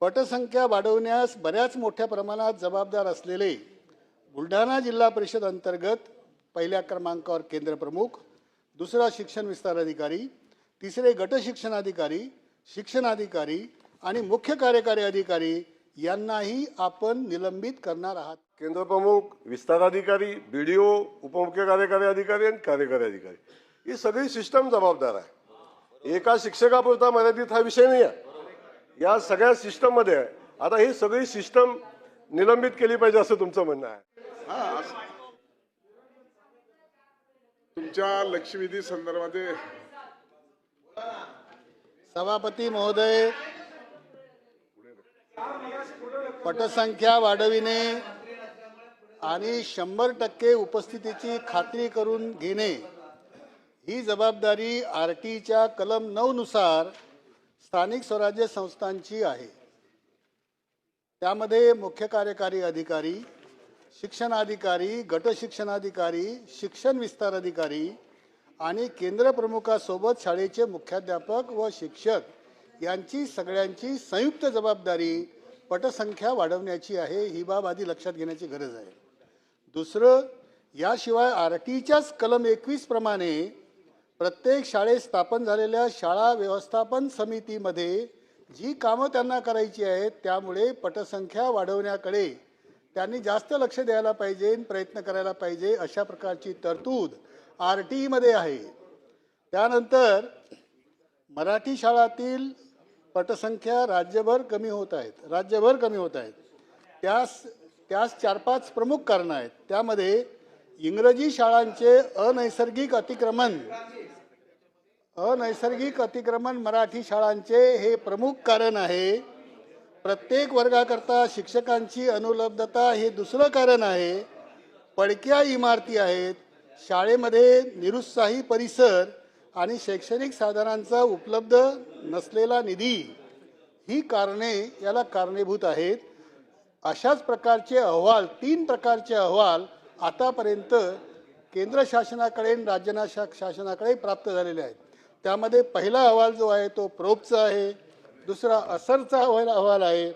पटसंख्या वाढवण्यास बऱ्याच मोठ्या प्रमाणात जबाबदार असलेले बुलढाणा जिल्हा परिषद अंतर्गत पहिल्या क्रमांकावर केंद्रप्रमुख दुसरा शिक्षण विस्तार अधिकारी तिसरे गट शिक्षणाधिकारी शिक्षणाधिकारी आणि मुख्य कार्यकारी अधिकारी यांनाही आपण निलंबित करणार आहात. केंद्रप्रमुख विस्ताराधिकारी बी डी ओ उपमुख्य कार्यकारी अधिकारी आणि कार्यकारी अधिकारी. ही सगळी सिस्टम जबाबदार आहे. एका शिक्षकापुरता मर्यादित हा विषय नाही आहे या सगळ्या सिस्टममध्ये आहे आता ही सगळी सिस्टम निलंबित केली पाहिजे असं तुमचं म्हणणं आहे. हा तुमच्या लक्षवेधी संदर्भामध्ये सभापती महोदय पटसंख्या वाढविणे आणि शंभर टक्के उपस्थितीची खात्री करून घेणे ही जबाबदारी आर टीच्या कलम नऊ नुसार स्थानिक स्वराज्य संस्थांची आहे. त्यामध्ये मुख्य कार्यकारी अधिकारी शिक्षणाधिकारी गट शिक्षणाधिकारी शिक्षण विस्तार अधिकारी आणि केंद्र प्रमुखासोबत शाळेचे मुख्याध्यापक व शिक्षक यांची सगळ्यांची संयुक्त जबाबदारी पटसंख्या वाढवण्याची आहे ही बाब आधी लक्षात घेण्याची गरज आहे. दुसरं याशिवाय आर टीच्याच कलम एकवीस प्रमाणे प्रत्येक शाळेत स्थापन झालेल्या शाळा व्यवस्थापन समितीमध्ये जी कामं त्यांना करायची आहेत त्यामुळे पटसंख्या वाढवण्याकडे त्यांनी जास्त लक्ष द्यायला पाहिजे प्रयत्न करायला पाहिजे अशा प्रकारची तरतूद आर टी ईमध्ये आहे. त्यानंतर मराठी शाळातील पटसंख्या राज्यभर कमी होत आहेत राज्यभर कमी होत आहेत. त्यास त्यास चार पाच प्रमुख कारणं आहेत. त्यामध्ये इंग्रजी शाळांचे अनैसर्गिक अतिक्रमण अनैसर्गिक अतिक्रमण मराठी शाळांचे हे प्रमुख कारण आहे. प्रत्येक वर्गाकरता शिक्षकांची अनुपलब्धता हे दुसरं कारण आहे. पडक्या इमारती आहेत. शाळेमध्ये निरुत्साही परिसर आणि शैक्षणिक साधनांचा उपलब्ध नसलेला निधी ही कारणे याला कारणीभूत आहेत. अशाच प्रकारचे अहवाल तीन प्रकारचे अहवाल आतापर्यंत केंद्र शासनाकडे राज्य शा शासनाकडे प्राप्त झालेले आहेत. त्यामध्ये पहिला अहवाल जो आहे तो प्रोबचा आहे दुसरा असरचा अहवाल अहवाल आहे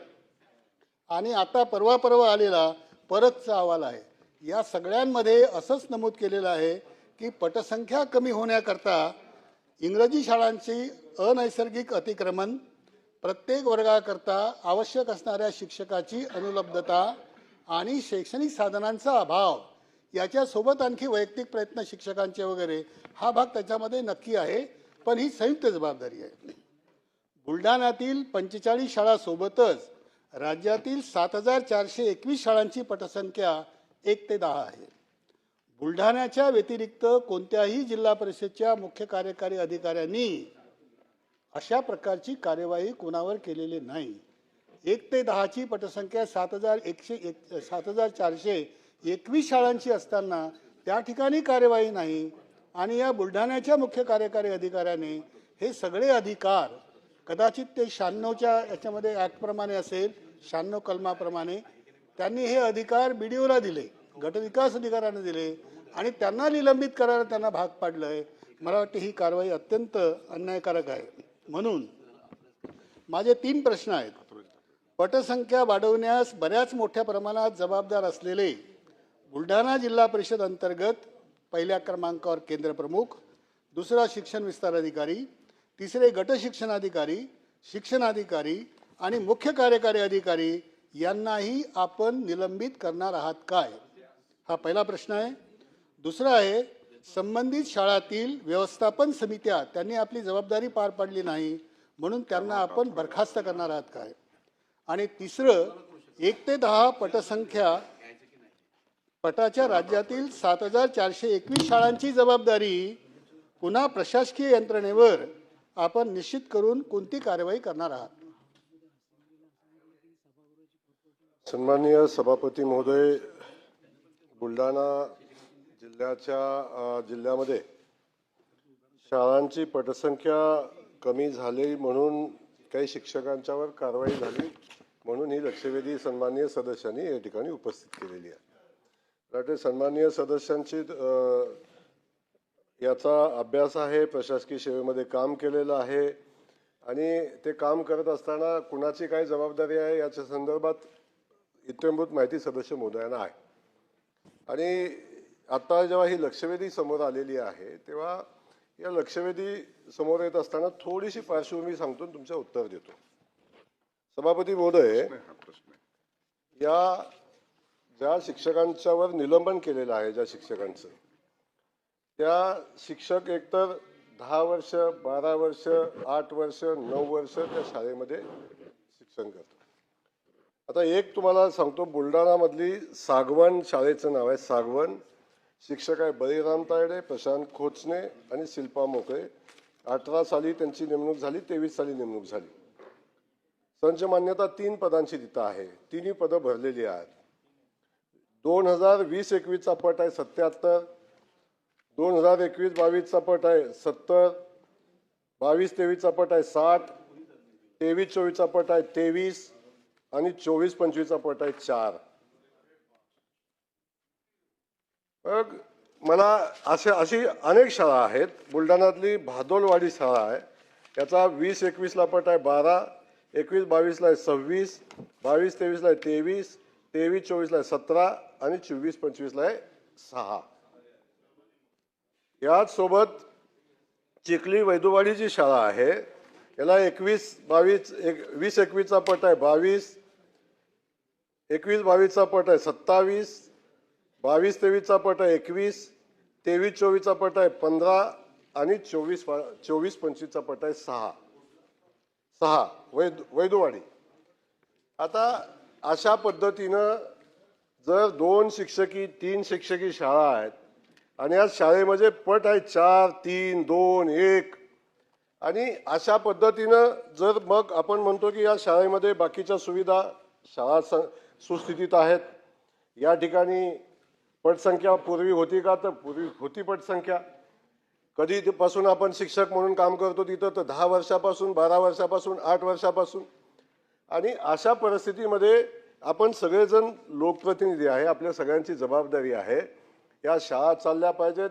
आणि आता परवा परवा आलेला परतचा अहवाल आहे. या सगळ्यांमध्ये असंच नमूद केलेलं आहे की पटसंख्या कमी होण्याकरता इंग्रजी शाळांची अनैसर्गिक अतिक्रमण प्रत्येक वर्गाकरता आवश्यक असणाऱ्या शिक्षकाची अनुलब्धता आणि शैक्षणिक साधनांचा अभाव याच्यासोबत आणखी वैयक्तिक प्रयत्न शिक्षकांचे वगैरे हा भाग त्याच्यामध्ये नक्की आहे. पण ही संयुक्त जबाबदारी आहे. बुलढाण्यातील पंचेचाळीस शाळासोबतच राज्यातील सात हजार चारशे एकवीस शाळांची पटसंख्या एक ते दहा आहे. बुलढाण्याच्या व्यतिरिक्त कोणत्याही जिल्हा परिषदच्या मुख्य कार्यकारी अधिकाऱ्यांनी अशा प्रकारची कार्यवाही कोणावर केलेली नाही. एक ते दहाची पटसंख्या सात हजार एकशे एक सात हजार चारशे एकवीस शाळांची असताना त्या ठिकाणी कार्यवाही नाही आणि या बुलढाण्याच्या मुख्य कार्यकारी अधिकाऱ्याने हे सगळे अधिकार कदाचित ते शहाण्णवच्या याच्यामध्ये ॲक्टप्रमाणे असेल शहाण्णव कलमाप्रमाणे त्यांनी हे अधिकार बी डी ओला दिले गटविकास अधिकाऱ्यांना दिले आणि त्यांना निलंबित करायला त्यांना भाग पाडलं आहे मला वाटते ही कारवाई अत्यंत अन्यायकारक आहे. म्हणून माझे तीन प्रश्न आहेत. पटसंख्या वाढवण्यास बऱ्याच मोठ्या प्रमाणात जबाबदार असलेले बुलढाणा जिल्हा परिषद अंतर्गत पहिल्या क्रमांकावर केंद्र प्रमुख दुसरा शिक्षण विस्तार अधिकारी तिसरे गट शिक्षणाधिकारी शिक्षणाधिकारी आणि मुख्य कार्यकारी अधिकारी यांनाही आपण निलंबित करणार आहात काय? हा पहिला प्रश्न आहे. दुसरा आहे संबंधित शाळातील व्यवस्थापन समित्या त्यांनी आपली जबाबदारी पार पाडली नाही म्हणून त्यांना आपण बरखास्त करणार आहात काय? आणि तिसरं एक ते दहा पटसंख्या पटाच्या राज्यातील सात हजार चारशे एकवीस शाळांची जबाबदारी पुन्हा प्रशासकीय यंत्रणेवर आपण निश्चित करून कोणती कारवाई करणार आहात? सन्माननीय सभापती महोदय बुलढाणा जिल्ह्याच्या जिल्ह्यामध्ये शाळांची पटसंख्या कमी झाली म्हणून काही शिक्षकांच्यावर कारवाई झाली म्हणून ही लक्षवेधी सन्माननीय सदस्यांनी या ठिकाणी उपस्थित केलेली आहे. वाटते सन्माननीय सदस्यांची याचा अभ्यास आहे प्रशासकीय सेवेमध्ये काम केलेलं आहे. आणि ते काम करत असताना कुणाची काय जबाबदारी आहे याच्या संदर्भात इत्यंभूत माहिती सदस्य महोदयांना आहे. आणि आता जेव्हा ही लक्षवेधी समोर आलेली आहे तेव्हा या लक्षवेधी समोर येत असताना थोडीशी पार्श्वभूमी सांगतो तुमचं उत्तर देतो. सभापती महोदय आहे. या त्या शिक्षकांच्यावर निलंबन केलेलं आहे ज्या शिक्षकांचं. त्या शिक्षक एकतर दहा वर्ष बारा वर्ष आठ वर्ष नऊ वर्ष त्या शाळेमध्ये शिक्षण करतात. आता एक तुम्हाला सांगतो बुलढाणामधली सागवण शाळेचं नाव आहे. सागवण शिक्षक आहे बळीराम तायडे प्रशांत खोचणे आणि शिल्पा मोकळे. अठरा साली त्यांची नेमणूक झाली तेवीस साली नेमणूक झाली. संच मान्यता तीन पदांची तिथं आहे. तिन्ही पदं भरलेली आहेत. दोन हजार वीस एकवीसचा पट आहे सत्याहत्तर. दोन हजार एकवीस बावीसचा पट आहे सत्तर. बावीस तेवीसचा पट आहे साठ. तेवीस चोवीसचा पट आहे तेवीस. आणि चोवीस पंचवीसचा पट आहे चार. मग मला असे अशी अनेक शाळा आहेत. बुलढाण्यातली भादोलवाडी शाळा आहे. याचा वीस एकवीसला पट आहे बारा. एकवीस बावीसला आहे सव्वीस. बावीस तेवीसला आहे तेवीस. तेवीस चोवीसला आहे सतरा आणि चोवीस पंचवीसला आहे सहा. याच सोबत चिखली वैदुवाडी जी शाळा आहे. याला एकवीस बावीस एक वीस एकवीसचा पट आहे बावीस एकवीस बावीसचा पट आहे सत्तावीस बावीस तेवीसचा पट आहे एकवीस तेवीस चोवीसचा पट आहे पंधरा आणि चोवीस चोवीस पंचवीसचा पट आहे सहा. सहा वैद वैदुवाडी आता अशा पद्धतीनं जर दोन शिक्षकी तीन शिक्षकी शाळा आहेत आणि या शाळेमध्ये पट आहे चार तीन दोन एक आणि अशा पद्धतीनं जर मग आपण म्हणतो की या शाळेमध्ये बाकीच्या सुविधा शाळा स- सुस्थितीत आहेत या ठिकाणी पटसंख्या पूर्वी होती का? तर पूर्वी होती पटसंख्या. कधीपासून आपण शिक्षक म्हणून काम करतो तिथं? तर दहा वर्षापासून बारा वर्षापासून आठ वर्षापासून. आणि अशा परिस्थितीमध्ये आपण सगळेजण लोकप्रतिनिधी आहे आपल्या सगळ्यांची जबाबदारी आहे. या शाळा चालल्या पाहिजेत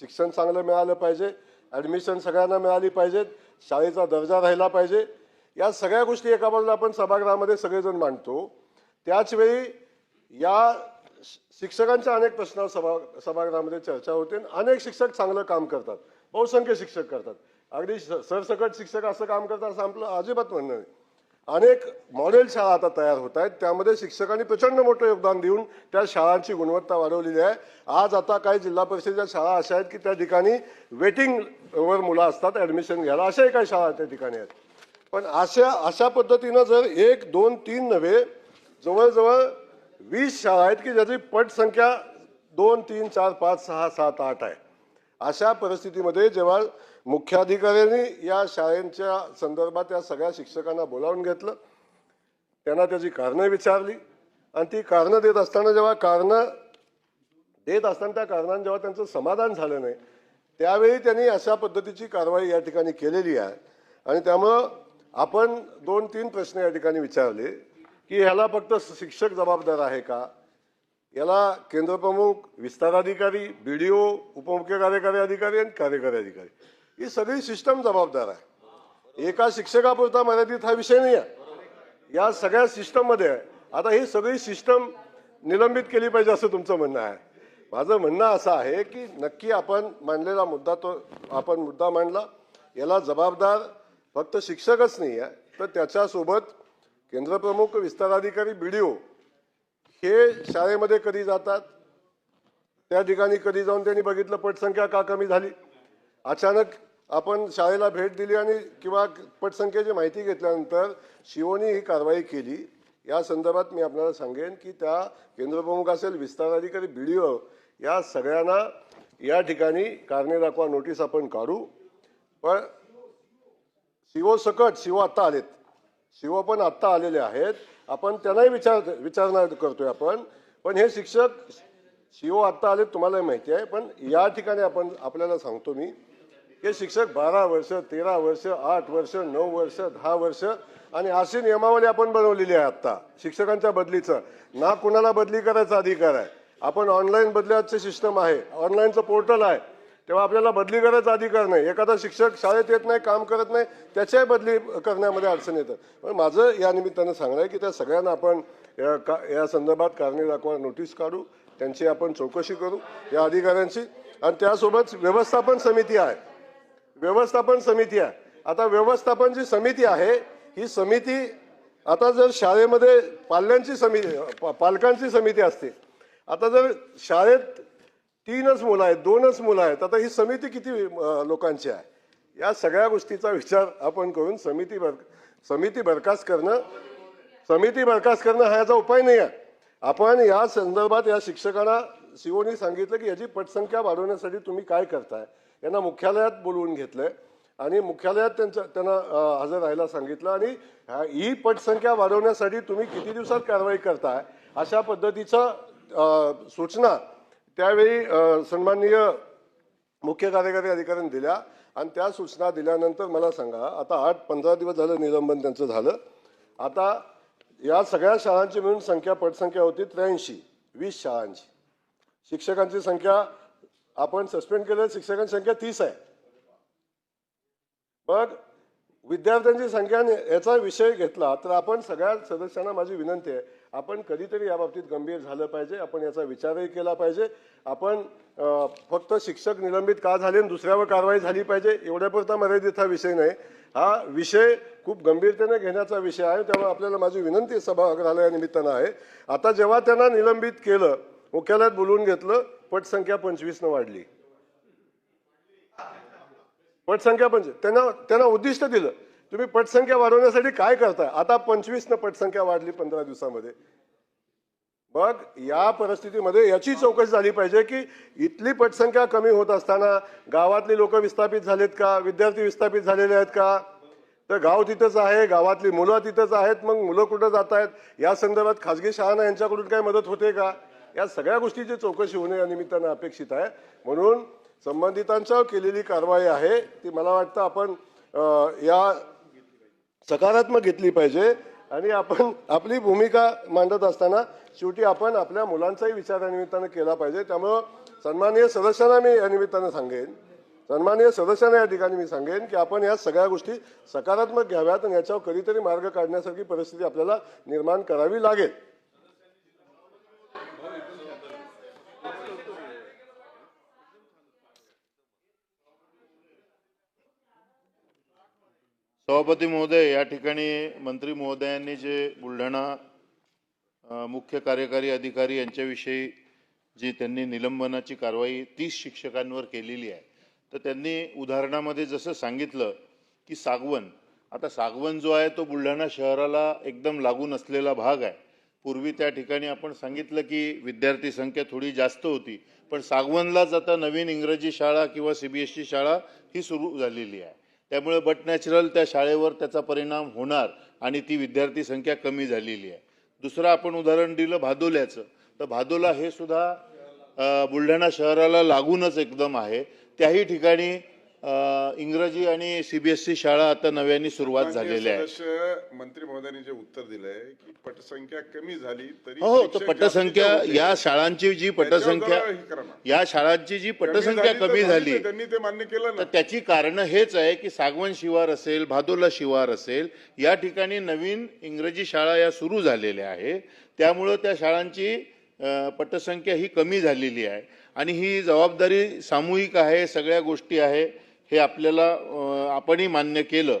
शिक्षण चांगलं मिळालं पाहिजे ॲडमिशन सगळ्यांना मिळाली पाहिजेत शाळेचा दर्जा राहिला पाहिजे. या सगळ्या गोष्टी एका बाजूला आपण सभागृहामध्ये सगळेजण मांडतो. त्याचवेळी या शिक्षकांच्या अनेक प्रश्नावर सभा सभागृहामध्ये चर्चा होते. आणि अनेक शिक्षक चांगलं काम करतात. बहुसंख्य शिक्षक करतात. अगदी सरसकट शिक्षक असं काम करतात असं आपलं अजिबात म्हणणं नाही. अनेक मॉडेल शाळा आता तयार होत आहेत. त्यामध्ये शिक्षकांनी प्रचंड मोठं योगदान देऊन त्या शाळांची गुणवत्ता वाढवलेली आहे. आज आता काही जिल्हा परिषदेच्या शाळा अशा आहेत की त्या ठिकाणी वेटिंगवर मुलं असतात ॲडमिशन घ्यायला. अशाही काही शाळा त्या ठिकाणी आहेत. पण अशा अशा पद्धतीनं जर एक दोन तीन नव्हे जवळजवळ वीस शाळा आहेत की ज्याची पटसंख्या दोन तीन चार पाच सहा सात आठ आहे. अशा परिस्थितीमध्ये जेव्हा मुख्याधिकाऱ्यांनी या शाळेच्या संदर्भात या सगळ्या शिक्षकांना बोलावून घेतलं त्यांना त्याची कारणं विचारली. आणि ती कारणं देत असताना जेव्हा कारणं देत असताना त्या कारणाने जेव्हा त्यांचं समाधान झालं नाही त्यावेळी त्यांनी अशा पद्धतीची कारवाई या ठिकाणी केलेली आहे. आणि त्यामुळं आपण दोन तीन प्रश्न या ठिकाणी विचारले की ह्याला फक्त शिक्षक जबाबदार आहे का? याला केंद्रप्रमुख विस्ताराधिकारी बी डी ओ उपमुख्य कार्यकारी अधिकारी आणि कार्यकारी अधिकारी. ही सगळी सिस्टम जबाबदार आहे. एका शिक्षकापुरता मर्यादित हा विषय नाही आहे या सगळ्या सिस्टममध्ये आहे. आता ही सगळी सिस्टम निलंबित केली पाहिजे असं तुमचं म्हणणं आहे. माझं म्हणणं असं आहे की नक्की आपण मांडलेला मुद्दा तो आपण मुद्दा मांडला. याला जबाबदार फक्त शिक्षकच नाही आहे तर त्याच्यासोबत केंद्रप्रमुख विस्ताराधिकारी बी डी ओ हे शाळेमध्ये कधी जातात? त्या ठिकाणी कधी जाऊन त्यांनी बघितलं पटसंख्या का कमी झाली? अचानक आपण शाळेला भेट दिली आणि किंवा पटसंख्येची माहिती घेतल्यानंतर शिवोनी ही कारवाई केली. या संदर्भात मी आपल्याला सांगेन की त्या केंद्रप्रमुख असेल विस्तार अधिकारी बी डी ओ या सगळ्यांना या ठिकाणी कारणे दाखवा नोटीस आपण काढू. पण शिवो सकट शिवो आत्ता आलेत. शिवो पण आत्ता आलेले आहेत. आपण त्यांनाही विचार विचारणार करतोय आपण. पण हे शिक्षक सीओ आत्ता आले तुम्हालाही माहिती आहे. पण या ठिकाणी आपण आपल्याला सांगतो मी हे शिक्षक बारा वर्ष तेरा वर्ष आठ वर्ष नऊ वर्ष दहा वर्ष आणि अशी नियमावली आपण बनवलेली आहे आत्ता शिक्षकांच्या बदलीचं. ना कुणाला बदली करायचा अधिकार आहे. आपण ऑनलाईन बदल्याचे सिस्टम आहे. ऑनलाईनचं पोर्टल आहे. तेव्हा आपल्याला बदली करायचा अधिकार नाही. एखादा शिक्षक शाळेत येत नाही काम करत नाही त्याच्याही बदली करण्यामध्ये अडचण येतं. पण माझं या निमित्तानं सांगणं आहे की त्या सगळ्यांना आपण या का या संदर्भात कारणे दाखवा नोटीस काढू त्यांची आपण चौकशी करू या अधिकाऱ्यांची आणि त्यासोबत व्यवस्थापन समिती आहे. व्यवस्थापन समिती आहे. आता व्यवस्थापन जी समिती आहे ही समिती आता जर शाळेमध्ये पाल्यांची समिती पा- पालकांची समिती असते आता जर शाळेत तीनच मुलं आहेत दोनच मुलं आहेत. आता ही समिती किती लोकांची आहे? या सगळ्या गोष्टीचा विचार आपण करून समिती बर समिती बरखास्त करणं समिती बरखास्त करणं हा याचा उपाय नाही आहे. आपण या संदर्भात या शिक्षकांना सीओनी सांगितलं की याची पटसंख्या वाढवण्यासाठी तुम्ही काय करताय? यांना मुख्यालयात बोलवून घेतलंय आणि मुख्यालयात त्यांचं त्यांना हजर राहायला सांगितलं आणि ही पटसंख्या वाढवण्यासाठी तुम्ही किती दिवसात कारवाई करताय? अशा पद्धतीचं सूचना त्यावेळी सन्माननीय मुख्य कार्यकारी अधिकाऱ्यांनी दिल्या आणि त्या सूचना दिल्यानंतर मला सांगा आता आठ पंधरा दिवस झालं निलंबन त्यांचं झालं. आता या सगळ्या शाळांची मिळून संख्या पटसंख्या होती त्र्याऐंशी वीस शाळांची. शिक्षकांची संख्या आपण सस्पेंड केलं शिक्षकांची संख्या तीस आहे. मग विद्यार्थ्यांची संख्या याचा विषय घेतला तर आपण सगळ्या सदस्यांना माझी विनंती आहे आपण कधीतरी याबाबतीत गंभीर झालं पाहिजे. आपण याचा विचारही केला पाहिजे. आपण फक्त शिक्षक निलंबित का झाले आणि दुसऱ्यावर कारवाई झाली पाहिजे एवढ्यापुरता मर्यादित हा विषय नाही. हा विषय खूप गंभीरतेने घेण्याचा विषय आहे. त्यामुळे आपल्याला माझी विनंती सभागृहालया निमित्तानं आहे. आता जेव्हा त्यांना निलंबित केलं मुख्यालयात बोलवून घेतलं पटसंख्या पंचवीसनं वाढली. पटसंख्या पंच त्यांना त्यांना उद्दिष्ट दिलं. तुम्ही पटसंख्या वाढवण्यासाठी काय करताय? आता पंचवीसनं पटसंख्या वाढली पंधरा दिवसामध्ये. मग या परिस्थितीमध्ये याची चौकशी झाली पाहिजे की इथली पटसंख्या कमी होत असताना गावातली लोक विस्थापित झालेत का? विद्यार्थी विस्थापित झालेले आहेत का? तर गाव तिथंच आहे गावातली मुलं तिथंच आहेत मग मुलं कुठं जात आहेत या संदर्भात खाजगी शाळांना यांच्याकडून काही मदत होते का? या सगळ्या गोष्टीची चौकशी होणे या निमित्तानं अपेक्षित आहे. म्हणून संबंधितांच्या केलेली कारवाई आहे. ती मला वाटतं आपण या सकारात्मक घेतली पाहिजे. आणि आपण आपली भूमिका मांडत असताना शेवटी आपण आपल्या मुलांचाही विचार या निमित्तानं केला पाहिजे. त्यामुळं सन्माननीय सदस्यांना मी या निमित्तानं सांगेन. सन्माननीय सदस्यांना या ठिकाणी मी सांगेन की आपण या सगळ्या गोष्टी सकारात्मक घ्याव्यात आणि याच्यावर कधीतरी मार्ग काढण्यासारखी परिस्थिती आपल्याला निर्माण करावी लागेल. सभापती महोदय या ठिकाणी मंत्री महोदयांनी जे बुलढाणा मुख्य कार्यकारी अधिकारी यांच्याविषयी जी त्यांनी निलंबनाची कारवाई तीस शिक्षकांवर केलेली आहे तर त्यांनी उदाहरणामध्ये जसं सांगितलं की सागवन आता सागवन जो आहे तो बुलढाणा शहराला एकदम लागून असलेला भाग आहे. पूर्वी त्या ठिकाणी आपण सांगितलं की विद्यार्थी संख्या थोडी जास्त होती पण सागवनलाच आता नवीन इंग्रजी शाळा किंवा सी बी एस सी शाळा ही सुरू झालेली आहे. त्यामुळे बट नॅचरल त्या शाळेवर त्याचा परिणाम होणार आणि ती विद्यार्थी संख्या कमी झालेली आहे. दुसरं आपण उदाहरण दिलं भादोल्याचं. तर भादोला हे सुद्धा बुलढाणा शहराला लागूनच एकदम आहे. त्याही ठिकाणी इंग्रजी आणि सीबीएसई शाळा आता नव्याने सुरुवात झालेल्या आहे. मंत्री महोदयांनी जे उत्तर दिलंय की पटसंख्या कमी झाली तरी हो हो तर पटसंख्या. या शाळांची जी पटसंख्या. या शाळांची जी पटसंख्या कमी झाली त्यांनी ते मान्य केलं तर त्याची कारणं हेच आहे की सागवन शिवार असेल भादोला शिवार असेल या ठिकाणी नवीन इंग्रजी शाळा या सुरू झालेल्या आहे. त्यामुळं त्या शाळांची पटसंख्या ही कमी झालेली आहे. आणि ही जबाबदारी सामूहिक आहे सगळ्या गोष्टी आहे. हे आपल्याला आपणही मान्य केलं.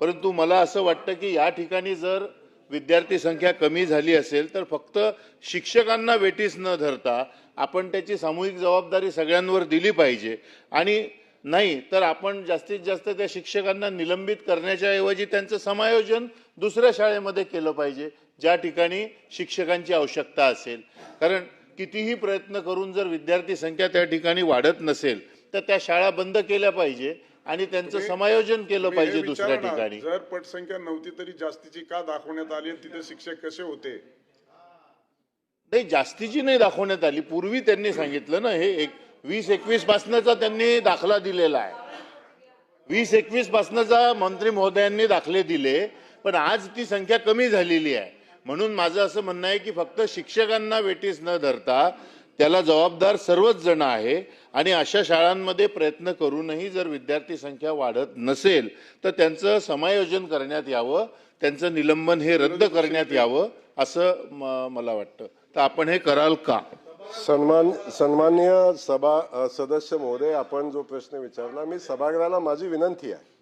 परंतु मला असं वाटतं की या ठिकाणी जर विद्यार्थी संख्या कमी झाली असेल तर फक्त शिक्षकांना वेटीस न धरता आपण त्याची सामूहिक जबाबदारी सगळ्यांवर दिली पाहिजे. आणि नाही तर आपण जास्तीत जास्त त्या शिक्षकांना निलंबित करण्याच्या ऐवजी त्यांचं समायोजन दुसऱ्या शाळेमध्ये केलं पाहिजे ज्या ठिकाणी शिक्षकांची आवश्यकता असेल. कारण कितीही प्रयत्न करून जर विद्यार्थी संख्या त्या ठिकाणी वाढत नसेल तर त्या शाळा बंद केल्या पाहिजे आणि त्यांचं समायोजन केलं पाहिजे दुसऱ्या ठिकाणी. जर पटसंख्या नव्हती तरी जास्तीची का दाखवण्यात आली आणि तिथे शिक्षक कसे होते? नाही जास्तीची नाही दाखवण्यात आली. पूर्वी त्यांनी सांगितलं ना हे एक वीस एकवीस पासनचा त्यांनी दाखला दिलेला आहे. वीस एकवीस पासनचा मंत्री महोदयांनी दाखले दिले पण आज ती संख्या कमी झालेली आहे. म्हणून माझं असं म्हणणं आहे की फक्त शिक्षकांना वेटीस न धरता त्याला जबाबदार सर्वच जण आहे. आणि अशा शाळांमध्ये प्रयत्न करूनही जर विद्यार्थी संख्या वाढत नसेल तर त्यांचं समायोजन करण्यात यावं त्यांचं निलंबन हे रद्द करण्यात यावं असं म- मला वाटतं. तर आपण हे कराल का? सन्मान सन्मान्य सभा सदस्य महोदय आपण जो प्रश्न विचारला मी सभागृहाला माझी विनंती आहे.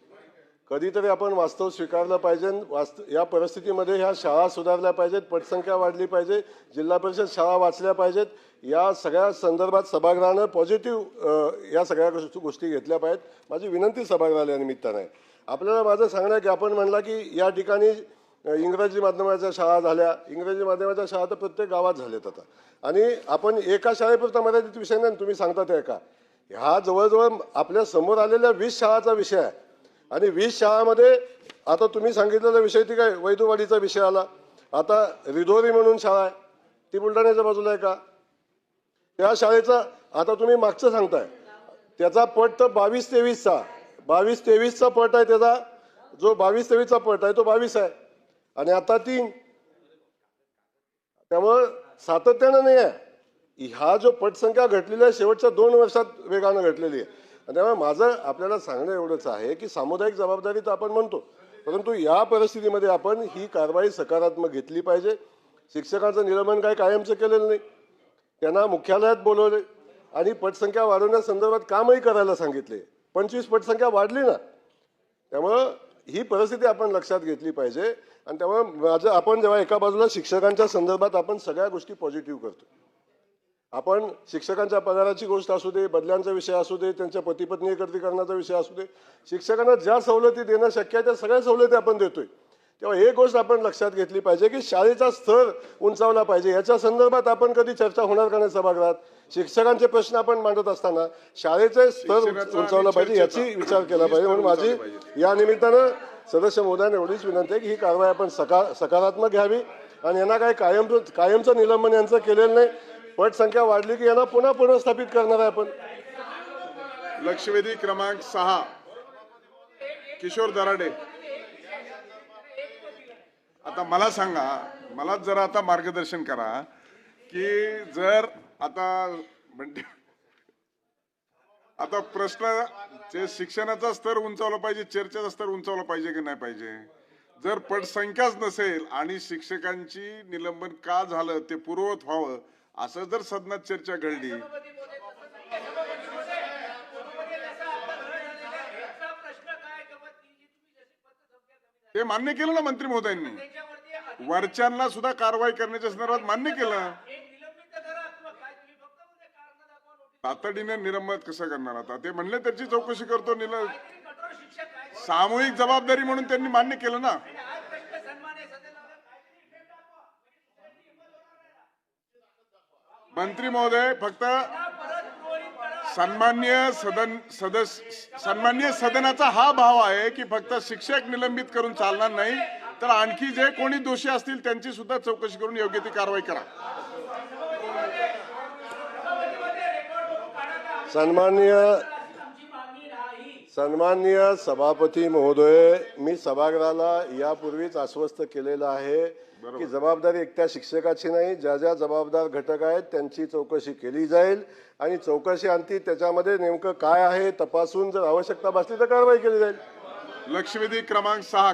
कधीतरी आपण वास्तव स्वीकारलं पाहिजे वास्त या परिस्थितीमध्ये ह्या शाळा सुधारल्या पाहिजेत पटसंख्या वाढली पाहिजे जिल्हा परिषद शाळा वाचल्या पाहिजेत या सगळ्या संदर्भात सभागृहानं पॉझिटिव्ह या सगळ्या गोष्टी गोष्टी घेतल्या पाहिजेत. माझी विनंती सभागृहाला निमित्तानं आहे. आपल्याला माझं सांगणं आहे की आपण म्हणला की या ठिकाणी इंग्रजी माध्यमाच्या शाळा झाल्या. इंग्रजी माध्यमाच्या शाळा तर प्रत्येक गावात झाल्यात आता. आणि आपण एका शाळेपुरता मर्यादित विषय नाही तुम्ही सांगता ते का ह्या जवळजवळ आपल्यासमोर आलेल्या वीस शाळाचा विषय आहे. आणि वीस शाळामध्ये आता तुम्ही सांगितलेला विषय ती काय वैदुवाडीचा विषय आला. आता रिधोरी म्हणून शाळा आहे ती बुलढाण्याच्या बाजूला आहे का? त्या शाळेचा आता तुम्ही मागचं सांगताय. त्याचा पट तर बावीस तेवीसचा बावीस तेवीसचा पट आहे त्याचा. जो बावीस तेवीसचा पट आहे तो बावीस आहे. आणि आता तीन त्यामुळं सातत्यानं नाही आहे. हा जो पटसंख्या घटलेली आहे शेवटच्या दोन वर्षात वेगानं घटलेली आहे. त्यामुळे माझं आपल्याला सांगणं एवढंच आहे की सामुदायिक जबाबदारी तर आपण म्हणतो परंतु या परिस्थितीमध्ये आपण ही कारवाई सकारात्मक घेतली पाहिजे. शिक्षकांचं निलंबन काय कायमचं केलेलं नाही. त्यांना मुख्यालयात बोलवले आणि पटसंख्या वाढवण्यासंदर्भात कामही करायला सांगितले. पंचवीस पटसंख्या वाढली ना. त्यामुळं ही परिस्थिती आपण लक्षात घेतली पाहिजे. आणि त्यामुळे माझं आपण जेव्हा एका बाजूला शिक्षकांच्या संदर्भात आपण सगळ्या गोष्टी पॉझिटिव्ह करतो. आपण शिक्षकांच्या पगाराची गोष्ट असू दे बदल्यांचा विषय असू दे त्यांच्या पती पत्नी एकत्रीकरणाचा विषय असू दे शिक्षकांना ज्या सवलती देणं शक्य आहे त्या सगळ्या सवलती आपण देतोय. तेव्हा एक गोष्ट आपण लक्षात घेतली पाहिजे की शाळेचा स्तर उंचावला पाहिजे. याच्या संदर्भात आपण कधी चर्चा होणार का नाही सभागृहात? शिक्षकांचे प्रश्न आपण मांडत असताना शाळेचे स्तर उंचावला पाहिजे याची विचार केला पाहिजे. म्हणून माझी. या निमित्तानं सदस्य महोदयांना एवढीच विनंती आहे की ही कारवाई आपण सका सकारात्मक घ्यावी. आणि यांना काही कायम कायमचं निलंबन यांचं केलेलं नाही. पटसंख्या वाढली की यांना पुन्हा पुनर्स्थापित करणार आहे आपण. लक्षवेधी क्रमांक सहा. किशोर दराडे. आता मला सांगा मला जरा आता मार्गदर्शन करा की जर आता म्हणजे आता प्रश्न जे शिक्षणाचा स्तर उंचावला पाहिजे चर्चेचा स्तर उंचावला पाहिजे की नाही पाहिजे? जर पटसंख्याच नसेल आणि शिक्षकांची निलंबन का झालं ते पूर्ववत व्हावं असं जर सदनात चर्चा घडली. ते मान्य केलं ना मंत्री महोदयांनी? वरच्यांना सुद्धा कारवाई करण्याच्या संदर्भात मान्य केलं. तातडीने निलंबित कसं करणार आता? ते म्हणले त्याची चौकशी करतो निल सामूहिक जबाबदारी म्हणून त्यांनी मान्य केलं ना? मंत्री महोदय फक्त सन्मान्य सदन सदस्य सन्मान्य सदनाचा हा भाव आहे की फक्त शिक्षक निलंबित करून चालणार नाही तर आणखी जे कोणी दोषी असतील त्यांची सुद्धा चौकशी करून योग्य ती कारवाई करा. सन्मान्य सन्माननीय सभापती महोदय मी सभागृहाला यापूर्वीच आश्वस्त केलेलं आहे की जबाबदारी एकट्या शिक्षकाची नाही ज्या ज्या जबाबदार घटक आहेत त्यांची चौकशी केली जाईल आणि चौकशी अंती त्याच्यामध्ये नेमकं काय आहे तपासून जर आवश्यकता भासली तर कारवाई केली जाईल. लक्षवेधी क्रमांक सहा